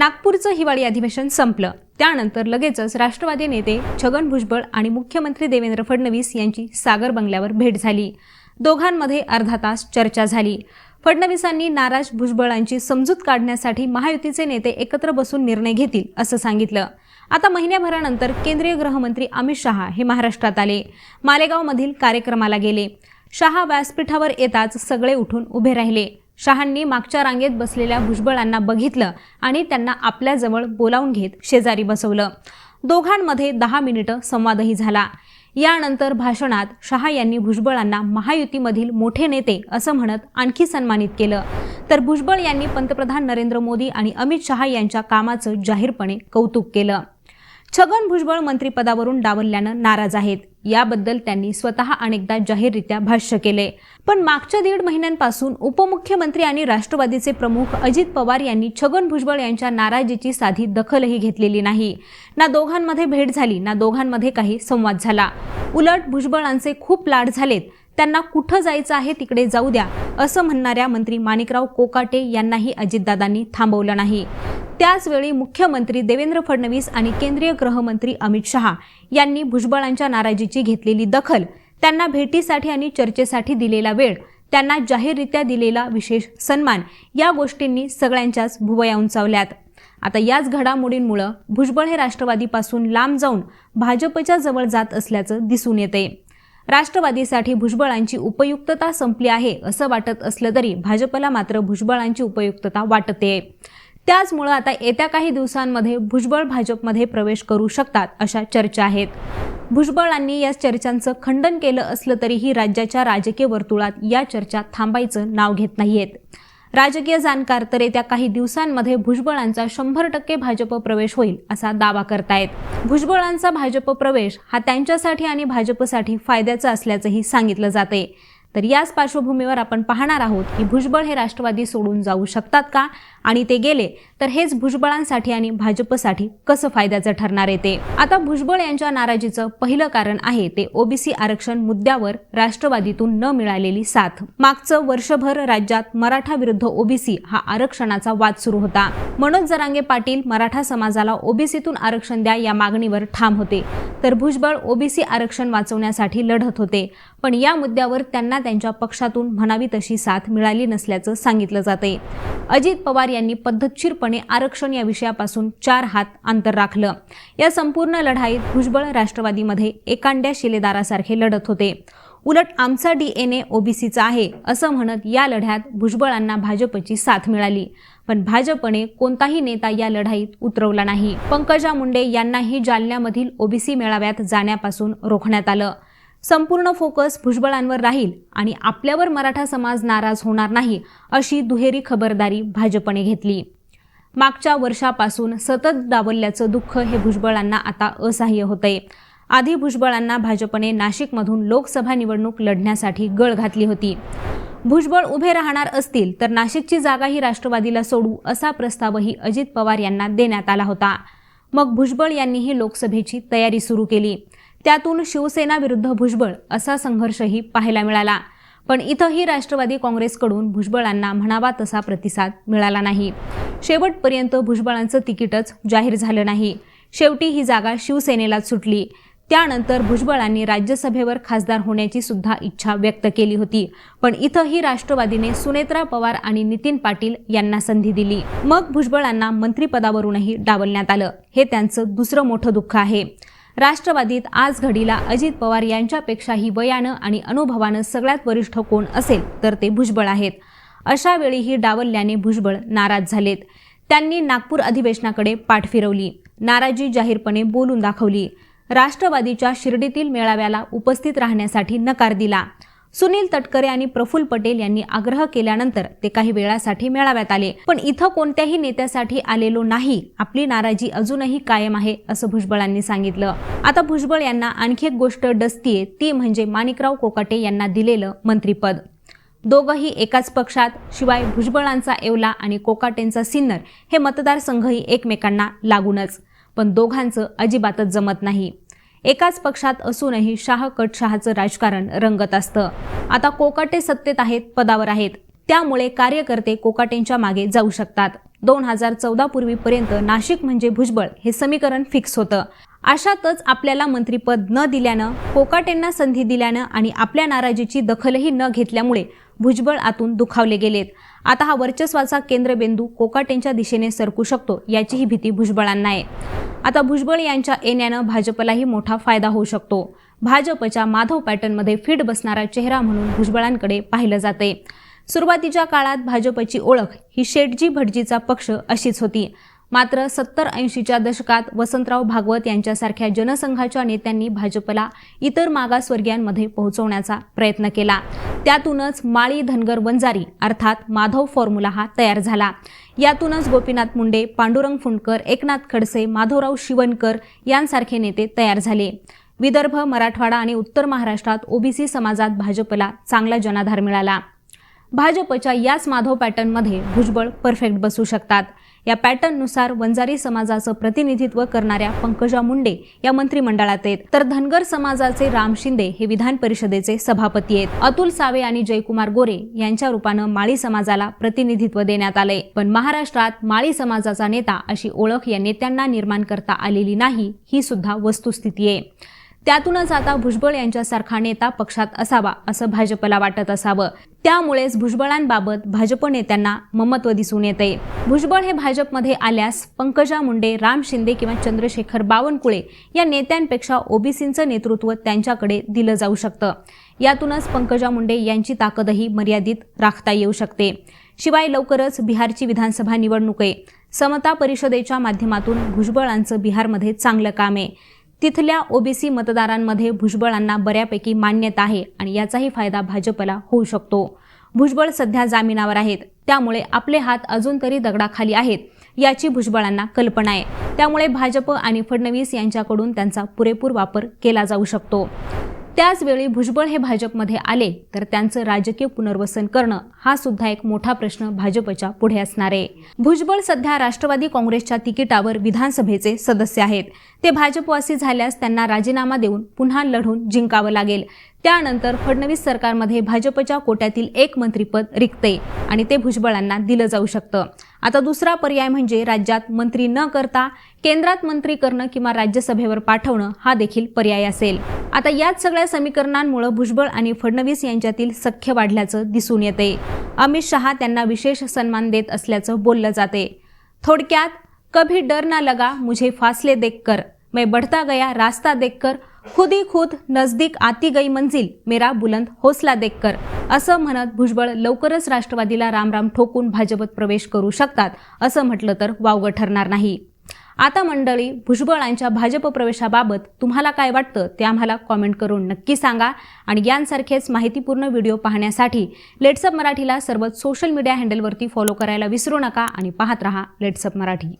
नागपूरचं हिवाळी अधिवेशन संपलं. त्यानंतर लगेचच राष्ट्रवादी नेते छगन भुजबळ आणि मुख्यमंत्री देवेंद्र फडणवीस यांची सागर बंगल्यावर भेट झाली. दोघांमध्ये अर्धा तास चर्चा झाली. फडणवीसांनी नाराज भुजबळांची समजूत काढण्यासाठी महायुतीचे नेते एकत्र बसून निर्णय घेतील असं सांगितलं. आता महिन्याभरानंतर केंद्रीय गृहमंत्री अमित शहा हे महाराष्ट्रात आले. मालेगावमधील कार्यक्रमाला गेले. शहा व्यासपीठावर येताच सगळे उठून उभे राहिले. शहांनी मागच्या रांगेत बसलेल्या भुजबळांना बघितलं आणि त्यांना आपल्याजवळ बोलावून घेत शेजारी बसवलं. दोघांमध्ये दहा मिनिटं संवादही झाला. यानंतर भाषणात शहा यांनी भुजबळांना महायुतीमधील मोठे नेते असं म्हणत आणखी सन्मानित केलं. तर भुजबळ यांनी पंतप्रधान नरेंद्र मोदी आणि अमित शहा यांच्या कामाचं जाहीरपणे कौतुक केलं. छगन भुजबळ मंत्रिपदावरून डावलल्यानं नाराज आहेत. याबद्दल त्यांनी स्वतः अनेकदा जाहीररित्या भाष्य केले. पण मागच्या दीड महिन्यांपासून उपमुख्यमंत्री आणि राष्ट्रवादीचे प्रमुख अजित पवार यांनी छगन भुजबळ यांच्या नाराजीची साधी दखलही घेतलेली नाही. ना दोघांमध्ये भेट झाली ना दोघांमध्ये काही संवाद झाला. उलट भुजबळांचे खूप लाड झालेत. त्यांना कुठं जायचं आहे तिकडे जाऊ द्या असं म्हणणाऱ्या मंत्री माणिकराव कोकाटे यांनाही अजितदादांनी थांबवलं नाही. त्याचवेळी मुख्यमंत्री देवेंद्र फडणवीस आणि केंद्रीय गृहमंत्री अमित शहा यांनी भुजबळांच्या नाराजीची घेतलेली दखल त्यांना भेटीसाठी आणि चर्चेसाठी दिलेला वेळ त्यांना जाहीररित्या दिलेला विशेष सन्मान या गोष्टींनी सगळ्यांच्याच भुवया उंचावल्यात. आता याच घडामोडींमुळं भुजबळ हे राष्ट्रवादीपासून लांब जाऊन भाजपच्या जवळ जात असल्याचं दिसून येते राष्ट्रवादीसाठी भुजबळांची उपयुक्तता संपली आहे असं वाटत असलं तरी भाजपला मात्र भुजबळांची उपयुक्तता वाटते त्याचमुळं आता येत्या काही दिवसांमध्ये भुजबळ भाजपमध्ये प्रवेश करू शकतात अशा चर्चा आहेत. भुजबळांनी या चर्चांचं खंडन केलं असलं तरीही राज्याच्या राजकीय वर्तुळात या चर्चा थांबायचं नाव घेत नाहीयेत. राजकीय जाणकार तर येत्या काही दिवसांमध्ये भुजबळांचा शंभर टक्के भाजप प्रवेश होईल असा दावा करतायत. भुजबळांचा भाजप प्रवेश हा त्यांच्यासाठी आणि भाजपसाठी फायद्याचा असल्याचंही सांगितलं जाते तर याच पार्श्वभूमीवर आपण पाहणार आहोत की भुजबळ हे राष्ट्रवादी सोडून जाऊ शकतात का? आणि ते गेले तर हेच भुजबळांसाठी आणि भाजपसाठी कसं फायद्याचं ठरणार आहे ते? आता भुजबळ यांच्या नाराजीचं पहिलं कारण आहे ते ओबीसी आरक्षण मुद्द्यावर राष्ट्रवादीतून न मिळालेली साथ. मागचं वर्षभर राज्यात मराठा विरुद्ध ओबीसी हा आरक्षणाचा वाद सुरू होता. मनोज जरांगे पाटील मराठा समाजाला ओबीसीतून आरक्षण द्या या मागणीवर ठाम होते. तर भुजबळ ओबीसी आरक्षण वाचवण्यासाठी लढत होते. पण या मुद्द्यावर त्यांना त्यांच्या पक्षातून म्हणावी तशी साथ मिळाली नसल्याचं सांगितलं जाते अजित पवार यांनी पद्धतशीरपणे आरक्षण या विषयापासून चार हात अंतर राखलं. या संपूर्ण लढाईत भुजबळ राष्ट्रवादीमध्ये एकांड्या शिलेदारासारखे लढत होते. उलट आमचा डीएनए ओबीसीचा आहे असं म्हणत या लढ्यात भुजबळांना भाजपची साथ मिळाली. पण भाजपने कोणताही नेता या लढाईत उतरवला नाही. पंकजा मुंडे यांनाही जालन्यामधील ओबीसी मेळाव्यात जाण्यापासून रोखण्यात आलं. संपूर्ण फोकस भुजबळांवर राहील आणि आपल्यावर मराठा समाज नाराज होणार नाही अशी दुहेरी खबरदारी भाजपने घेतली. मागच्या वर्षापासून सतत डावलल्याचं दुःख हे भुजबळांना आता असह्य होतंय. आधी भुजबळांना भाजपने नाशिकमधून लोकसभा निवडणूक लढण्यासाठी गळ घातली होती. भुजबळ उभे राहणार असतील तर नाशिकची जागाही राष्ट्रवादीला सोडू असा प्रस्तावही अजित पवार यांना देण्यात आला होता. मग भुजबळ यांनीही लोकसभेची तयारी सुरू केली. त्यातून शिवसेना विरुद्ध भुजबळ असा संघर्षही पाहायला मिळाला. पण इथंही राष्ट्रवादी काँग्रेसकडून भुजबळांना म्हणावा तसा प्रतिसाद मिळाला नाही. शेवटपर्यंत भुजबळांचं तिकीटच जाहीर झालं नाही. शेवटी ही जागा शिवसेनेलाच सुटली. त्यानंतर भुजबळांनी राज्यसभेवर खासदार होण्याची सुद्धा इच्छा व्यक्त केली होती. पण इथंही राष्ट्रवादीने सुनेत्रा पवार आणि नितीन पाटील यांना संधी दिली. मग भुजबळांना मंत्रिपदावरूनही डावलण्यात आलं. हे त्यांचं दुसरं मोठं दुःख आहे. राष्ट्रवादीत आज घडीला अजित पवार यांच्यापेक्षाही वयानं आणि अनुभवानं सगळ्यात वरिष्ठ कोण असेल तर ते भुजबळ आहेत. अशा वेळीही डावलल्याने भुजबळ नाराज झालेत. त्यांनी नागपूर अधिवेशनाकडे पाठ फिरवली. नाराजी जाहीरपणे बोलून दाखवली. राष्ट्रवादीच्या शिर्डीतील मेळाव्याला उपस्थित राहण्यासाठी नकार दिला. सुनील तटकरे आणि प्रफुल्ल पटेल यांनी आग्रह केल्यानंतर ते काही वेळासाठी मेळाव्यात आले. पण इथं कोणत्याही नेत्यासाठी आलेलो नाही. आपली नाराजी अजूनही कायम आहे असं भुजबळांनी सांगितलं. आता भुजबळ यांना आणखी एक गोष्ट डसतीये ती म्हणजे माणिकराव कोकाटे यांना दिलेलं मंत्रीपद. दोघंही एकाच पक्षात शिवाय भुजबळांचा येवला आणि कोकाटेंचा सिन्नर हे मतदारसंघही एकमेकांना लागूनच. पण दोघांचं अजिबातच जमत नाही. एकाच पक्षात असूनही शाह कट शहाचं राजकारण रंगत असतं. आता कोकाटे सत्तेत आहेत पदावर आहेत. त्यामुळे कार्यकर्ते कोकाटेंच्या मागे जाऊ शकतात. दोन हजार चौदा पूर्वीपर्यंत नाशिक म्हणजे भुजबळ हे समीकरण फिक्स होतं. अशातच आपल्याला मंत्रीपद न दिल्यानं कोकाटेंना संधी दिल्यानं आणि आपल्या नाराजीची दखलही न घेतल्यामुळे भुजबळ आतून दुखावले गेलेत. आता हा वर्चस्वाचा केंद्रबिंदू कोकाटेंच्या दिशेने सरकू शकतो याचीही भीती भुजबळांना आहे. आता भुजबळ यांच्या येण्यानं भाजपलाही मोठा फायदा होऊ शकतो. भाजपच्या माधव पॅटर्नमध्ये फिट बसणारा चेहरा म्हणून भुजबळांकडे पाहिलं जाते सुरुवातीच्या काळात भाजपची ओळख ही शेटजी भटजीचा पक्ष अशीच होती. मात्र सत्तर ऐंशीच्या दशकात वसंतराव भागवत यांच्यासारख्या जनसंघाच्या नेत्यांनी भाजपला इतर मागासवर्गीयांमध्ये पोहोचवण्याचा प्रयत्न केला. त्यातूनच माळी धनगर वंजारी अर्थात माधव फॉर्म्युला हा तयार झाला. यातूनच गोपीनाथ मुंडे पांडुरंग फुंडकर एकनाथ खडसे माधवराव शिवणकर यांसारखे नेते तयार झाले. विदर्भ मराठवाडा आणि उत्तर महाराष्ट्रात ओबीसी समाजात भाजपला चांगला जनाधार मिळाला. भाजपच्या याच माधव पॅटर्नमध्ये भुजबळ परफेक्ट बसू शकतात. या पॅटर्ननुसार वंजारी समाजाचं प्रतिनिधित्व करणाऱ्या पंकजा मुंडे या मंत्रिमंडळात आहेत. तर धनगर समाजाचे राम शिंदे हे विधान परिषदेचे सभापती आहेत. अतुल सावे आणि जयकुमार गोरे यांच्या रूपानं माळी समाजाला प्रतिनिधित्व देण्यात आले पण महाराष्ट्रात माळी समाजाचा नेता अशी ओळख या नेत्यांना निर्माण करता आलेली नाही ही सुद्धा वस्तुस्थिती आहे. त्यातूनच आता भुजबळ यांच्यासारखा नेता पक्षात असावा असं भाजपला वाटत असावं. त्यामुळेच भुजबळांबाबत भाजप नेत्यांना ममत्व दिसून येते. भुजबळ हे भाजपमध्ये आल्यास पंकजा मुंडे राम शिंदे किंवा चंद्रशेखर बावनकुळे या नेत्यांपेक्षा ओबीसींचं नेतृत्व त्यांच्याकडे दिलं जाऊ शकतं. यातूनच पंकजा मुंडे यांची ताकदही मर्यादित राखता येऊ शकते. शिवाय लवकरच बिहारची विधानसभा निवडणूक. आहे समता परिषदेच्या माध्यमातून भुजबळांचं बिहारमध्ये चांगलं काम आहे. तिथल्या ओबीसी मतदारांमध्ये भुजबळांना बऱ्यापैकी मान्यता आहे आणि याचाही फायदा भाजपला होऊ शकतो. भुजबळ सध्या जामिनावर आहेत. त्यामुळे आपले हात अजून तरी दगडाखाली आहेत याची भुजबळांना कल्पना आहे. त्यामुळे भाजप आणि फडणवीस यांच्याकडून त्यांचा पुरेपूर वापर केला जाऊ शकतो. त्याचवेळी भुजबळ हे भाजपमध्ये आले तर त्यांचं राजकीय पुनर्वसन करणं हा सुद्धा एक मोठा प्रश्न भाजपच्या पुढे असणार आहे. भुजबळ सध्या राष्ट्रवादी काँग्रेसच्या तिकिटावर विधानसभेचे सदस्य आहेत. ते भाजपवासी झाल्यास त्यांना राजीनामा देऊन पुन्हा लढून जिंकावं लागेल. त्यानंतर फडणवीस सरकारमध्ये भाजपच्या कोट्यातील एक मंत्रीपद रिक्ते आणि ते भुजबळांना दिलं जाऊ शकतं. आता दुसरा पर्याय म्हणजे राज्यात मंत्री न करता केंद्रात मंत्री करणं किंवा राज्यसभेवर पाठवणं हा देखील पर्याय असेल. आता याच सगळ्या समीकरणांमुळं भुजबळ आणि फडणवीस यांच्यातील सख्य वाढल्याचं दिसून येते. अमित शहा त्यांना विशेष सन्मान देत असल्याचं बोललं जाते. थोडक्यात कभी डर ना लगा मुझे फासले देख कर मैं बढ़ता गया रास्ता देखकर. खुद ही खुद नजदीक आती गई मंजिल मेरा बुलंद हौसला देखकर. असं म्हणत भुजबळ लवकरच राष्ट्रवादीला रामराम ठोकून भाजपत प्रवेश करू शकतात असं म्हटलं तर वावगं ठरणार नाही. आता मंडळी भुजबळांच्या भाजप प्रवेशाबाबत तुम्हाला काय वाटतं ते आम्हाला कॉमेंट करून नक्की सांगा. आणि यांसारखेच माहितीपूर्ण व्हिडिओ पाहण्यासाठी लेट्सअप मराठीला सर्वच सोशल मीडिया हँडलवरती फॉलो करायला विसरू नका आणि पाहत रहा लेट्सअप मराठी.